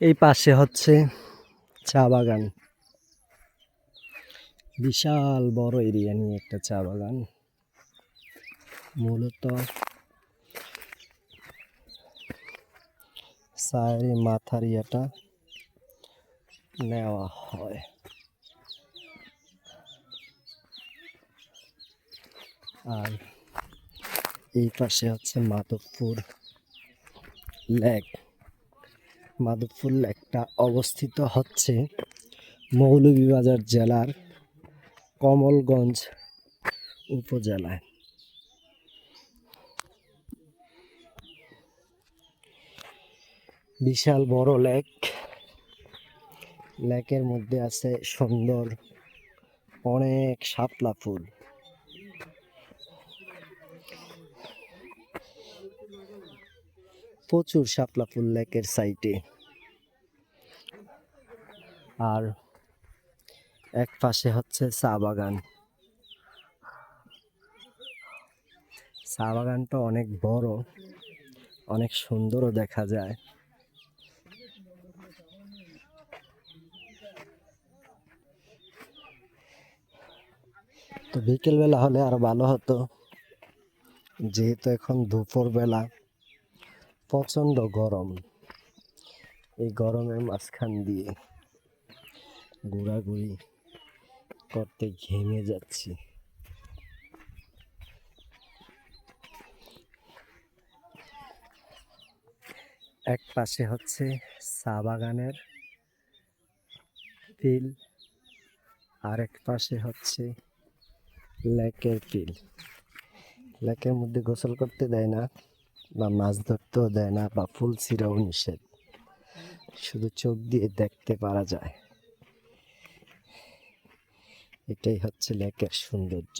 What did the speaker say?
এই পাশে হচ্ছে চা বাগান। বিশাল বড় এরিয়া নিয়ে একটা চা বাগান। মূলত চায়ের মাথার ইয়েটা নেওয়া হয়। আর এই পাশে হচ্ছে মাধবপুর লেক। মাধবপুর লেকটা অবস্থিত হচ্ছে মৌলভীবাজার জেলার কমলগঞ্জ উপজেলায়। বিশাল বড় লেক। লেকের মধ্যে আছে সুন্দর, অনেক শাপলা ফুল। প্রচুর শাপলা ফুল লেকের সাইডে আর এক পাশে হচ্ছে চা বাগান। চা বাগানটা অনেক বড়, অনেক সুন্দরও দেখা যায়। তো বিকেলবেলা হলে আরও ভালো হতো। যেহেতু এখন দুপুর বেলা প্রচণ্ড গরম। এই গরমের মাঝখান দিয়ে ঘোরাঘুরি করতে ঘেমে যাচ্ছি। এক পাশে হচ্ছে চা বাগানের ফিল আরেক পাশে হচ্ছে লেকের ফিল লেকের মধ্যে গোসল করতে দেয় না। বা মাছ ধরতেও দেয় না বা ফুল ছিঁড়াও নিষেধ। শুধু চোখ দিয়ে দেখতে পারা যায়। এটাই হচ্ছে লেকের সৌন্দর্য।